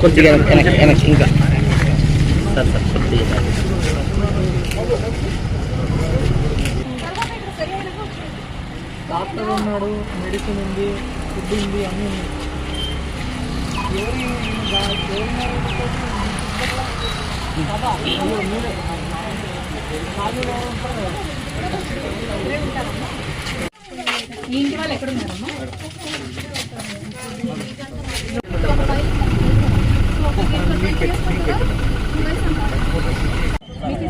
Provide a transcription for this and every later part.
కొద్దిగా వెనక్కి వెనక్కి ఇంకా. సార్ సార్ కొద్దిగా డాక్టర్ ఉన్నాడు మెడిసిన్ ఉంది ఫుడ్ ఉంది అన్నీ ఉంది ఈ ఇంటి వాళ్ళు ఎక్కడ ఉన్నారమ్మా మీకు ఇసుక బాగానే ఉంది.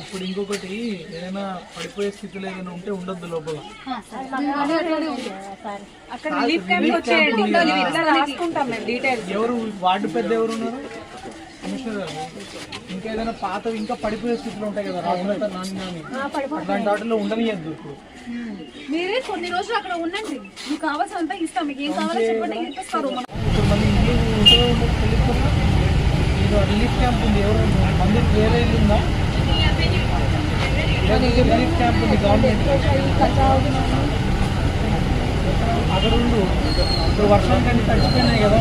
ఇప్పుడు ఇంకొకటి ఏదైనా పడిపోయే స్థితిలో ఏదైనా ఉంటే ఉండొద్దు లోపల. ఎవరు వార్డు పెద్ద ఎవరు ఉన్నారు? ఇంకా ఏదైనా పాతవి ఇంకా పడిపోయే స్థితిలో ఉంటాయి కదా రాజులంతా నాని నాని. అట్లాంటి వాటిలో ఉండనియద్దు ఇప్పుడు. మీరే కొన్ని రోజులు అక్కడ ఉండండి. మీకు కావాల్సినంత ఇస్తాం. మీకు ఏం కావాలో చెప్పండి. ఇప్పిస్తారు మనం ఇది రిలీఫ్ క్యాంప్ ఉంది. ఎవరు? మంది వేరే ఇల్లు ఉందా? ఇది రిలీఫ్ క్యాంప్ ఉంది గవర్నమెంట్ అక్కడ ఉండు. ఇప్పుడు వర్షం కానీ తగ్గిపోయినాయి కదా.